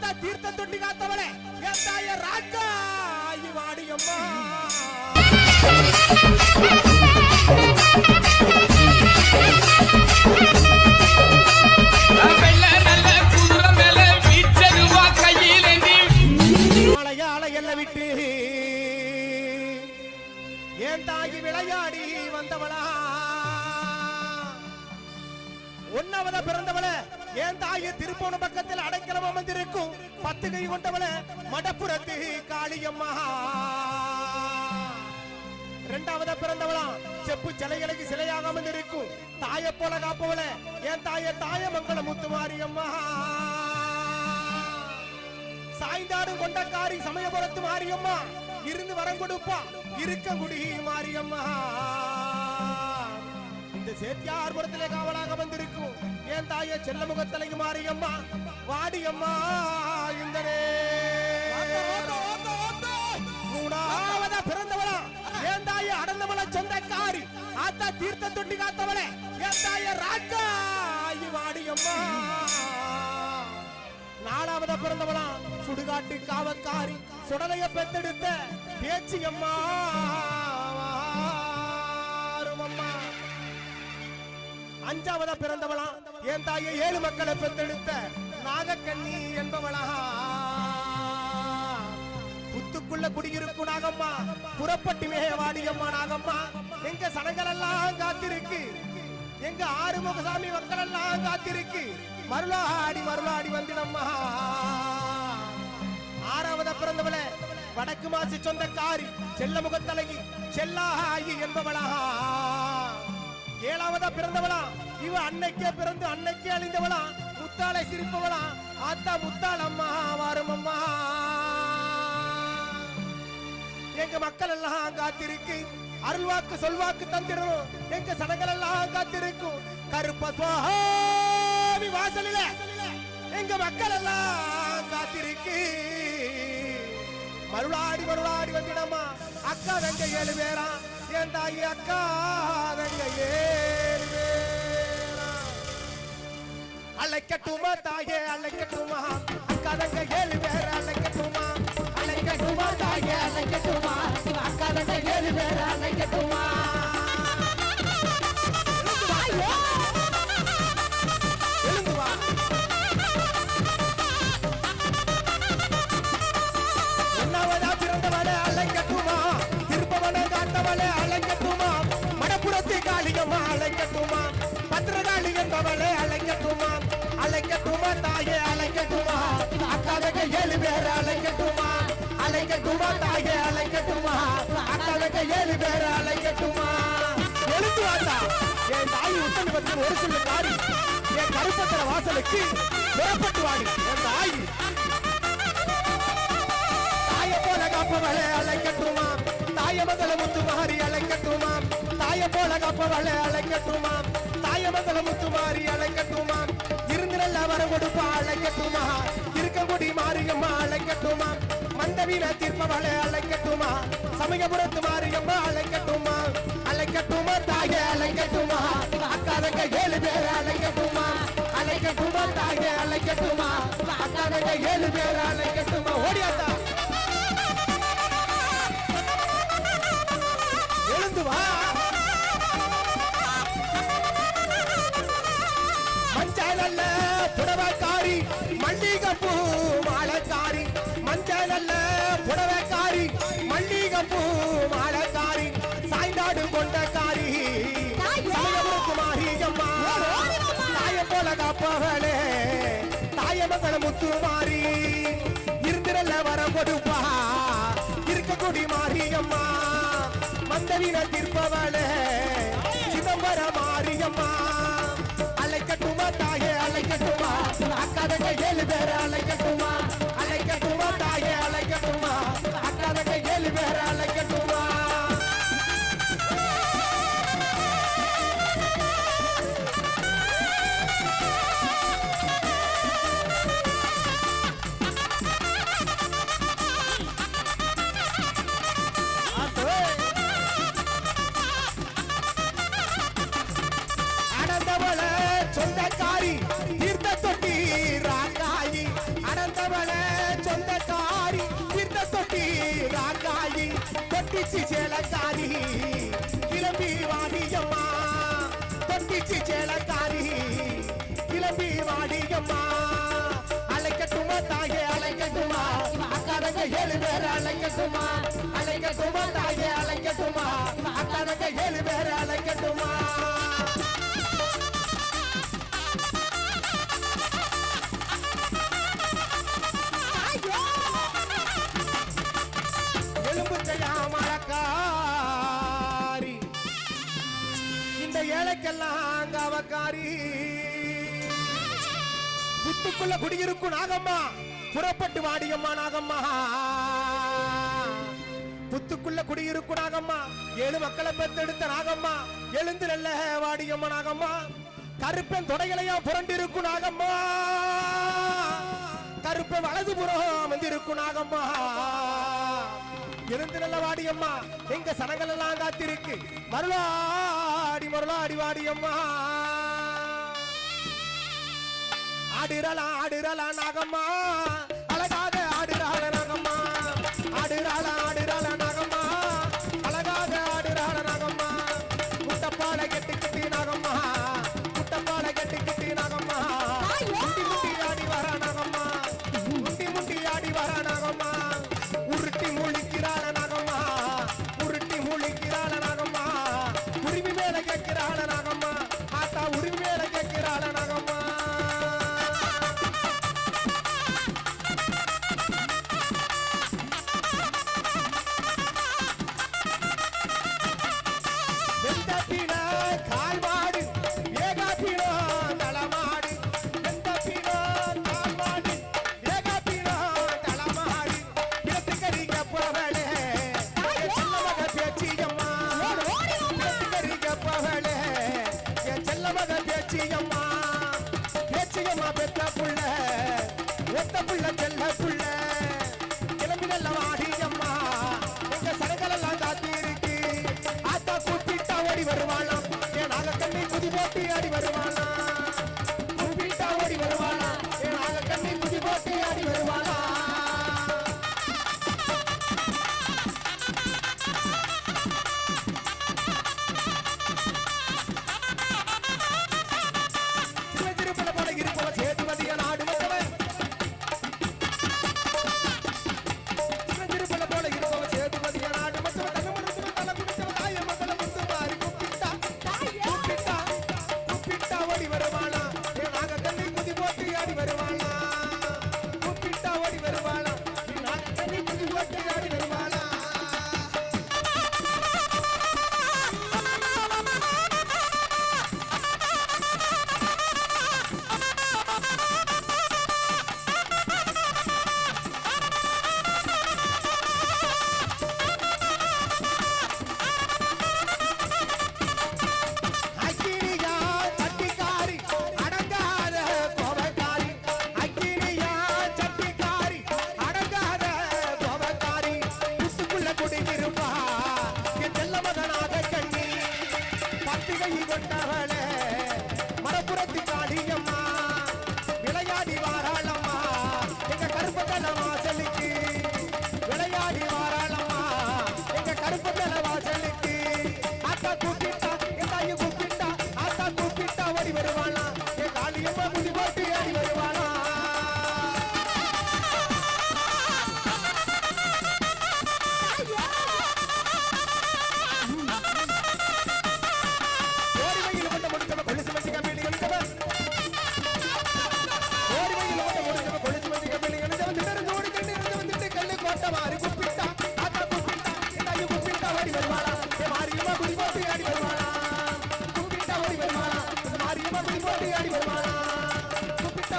ஆத்தா தீர்த்த தொட்டி காத்தவளே. என் தாய ராக்கா வாடியம்மா. மலையாள ஏன் விளையாடி வந்தவளா. ஒன்னாவத பிறந்தவள. ஏன் தாயை திருப்போண பக்கத்தில் அடைக்கலம் அமர்ந்திருக்கும் பத்து கை கொண்டவள மடப்புறத்து காளியம்மா. இரண்டாவத பிறந்தவளா? செப்பு சிலைகளுக்கு சிலையாக அமர்ந்திருக்கும். தாயை போல காப்பவள. என் தாய தாய மங்கள முத்து அம்மா சாய்ந்தாடும் கொண்டக்காரி சமயபுரத்து மாரியம்மா. இருந்து வரம் கொடுப்பா. இருக்கங்குடி மாரியம்மா. சேத்தியார்புரத்திலே காவலாக வந்திருக்கும் என் தாய செல்லமுகத்தலை மாரியம்மா வாடியம்மா இந்த மூணாவத பிறந்தவளா? என் தாய அடந்தவள சொந்தக்காரி. ஆத்தா தீர்த்த தொட்டி காத்தவளே. என் தாய ராக்கா வாடியம்மா. நாலாவத பிறந்தவளா? சுடுகாட்டு காவக்காரி சுடலைய பெத்தெடுத்த பேச்சு அஞ்சாவதா பிறந்தவளா? என் தாயை ஏழு மக்களை பெற்றெடுத்த நாகக்கண்ணி என்பவளா. புத்துக்குள்ள குடியிருக்கும் நாகம்மா. புறப்பட்டு மேவாடியம்மா நாகம்மா. எங்க சனங்கள் எல்லாம் காத்திருக்கு. எங்க ஆறுமுகசாமி மக்கள் எல்லாம் காத்திருக்கு. மருளாடி மருளாடி வந்திடம்மா ஆறாவத பிறந்தவளே வடக்கு மாசி சொந்தக்காரி செல்ல முகத்தலகி செல்லாகி என்பவளா. ஏழாவதா பிறந்தவளா? இவ அன்னைக்கே பிறந்து அன்னைக்கே அழிந்தவளா? முத்தாளை சிரிப்பவளா? ஆத்தா முத்தாள் அம்மா வரும் அம்மா. எங்க மக்கள் எல்லாம் காத்திருக்கு அருள்வாக்கு சொல்வாக்கு தந்திடணும். எங்க சனங்கள் எல்லாம் காத்திருக்கும். கருப்ப சுவாமி வாசலில. எங்க மக்கள் எல்லாம் காத்திருக்கு மருளாடி மருளாடி வந்திடமா அக்கா வெங்க ஏழு பேரா? என் தாயி அக்கா தங்க ஏழு பேரா அழைக்கட்டுமா? தாயே அழைக்கட்டுமா? அக்கா தங்க ஏழு பேர் அழைக்கட்டுமா? அழைக்கட்டுமா தாயே அழைக்கட்டுமா அக்கா தங்க ஏழு பேர் அழைக்கட்டுமா? அழைக்கட்டுமா திருப்பவனை அழைக்கட்டுமா மடப்புறத்து அழைக்கட்டுமா? பத்திரகாளி என்பவளே அழைக்கட்டுமா? அழைக்கட்டுமா தாயே அழைக்கட்டுமா? அக்காவுக்கு ஏழு பேர் அழைக்கட்டுமா? அழைக்கட்டுமா தாயே அழைக்கட்டுமா? அக்காவுக்கு ஏழு பேர் அழைக்கட்டுமா? எழுத்து வாத்தா என் தாய் உத்தரவு பற்றி ஒரு சில காரி என் கருப்பத்திர வாசலுக்கு புறப்பட்டு வாடி. என் தாய். தாயை போல காப்பவளே அழைக்கட்டுமா? தாய முதல முத்து மாறி அழைக்கட்டுமா? போல காப்பவளே அழைக்கட்டுமா? தாய மகள முத்து இருந்து நல்ல வர கொடுப்பா அழைக்கட்டுமா? இருக்கங்குடி மாரியம்மா அழைக்கட்டுமா? மந்தவீன தீர்ப்பவளே அழைக்கட்டுமா? சமயபுரத்து மாரியம்மா அழைக்கட்டுமா? அழைக்கட்டுமா தாய அழைக்கட்டுமா? அக்காதங்க ஏழு பேர் அழைக்கட்டுமா? அழைக்கட்டுமா தாய அழைக்கட்டுமா? அக்காதங்க ஏழு பேர் அழைக்கட்டுமா? ஓடியாத்தா புடவைக்காரி மல்லிகைப்பூ மாலைக்காரி சாய்ந்தாடு கொண்டக்காரி. மாரியம்மா. தாய போல காப்பவளே தாய மகள முத்து மாறி இருந்திரல்ல வர கொடுப்பா. இருக்கக்குடி மாரியம்மா. மந்தவின தீர்ப்பவளே சிதம்பர மாரியம்மா. அழைக்கட்டுமா தாயே அழைக்கட்டுமா அக்காதங்க ஏழு பேர் அழைக்கட்டுமா ஏழு பேர் அழைக்கட்டுமா? அழைக்கட்டுமா தாயே அழைக்கட்டுமா? அத்தனக்க ஏழு பேர் அழைக்கட்டுமா எலும்புச்சையா மழக்காரி இந்த ஏழைக்கெல்லாம் கவக்காரி. புத்துக்குள்ள குடியிருக்கும் நாகம்மா. புறப்பட்டு வாடியம்மா நாகம்மா. புத்துக்குள்ள குடியிருக்கும் நாகம்மா. ஏழு மக்களை பெத்தெடுத்த நாகம்மா. எழுந்து நல்ல வாடியம்மா நாகம்மா. கருப்பன் தொடைகளையா புரண்டிருக்கும் நாகம்மா. கருப்பன் வலது புறம் அமர்ந்திருக்கும் நாகம்மா. எழுந்து நல்ல வாடியம்மா. எங்க சனங்கள் எல்லாம் காத்திருக்கு. மருளாடி மருளாடி வாடியம்மா. ஆடுறலாம் ஆடுறலாம் நாகம்மா. பேச்சியம்மா பேச்சியம்மா பெத்த புள்ள.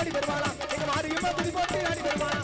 ஆடி பெருமாளா எங்க மாறி துடி போட்டு ஆடி பெருமாளா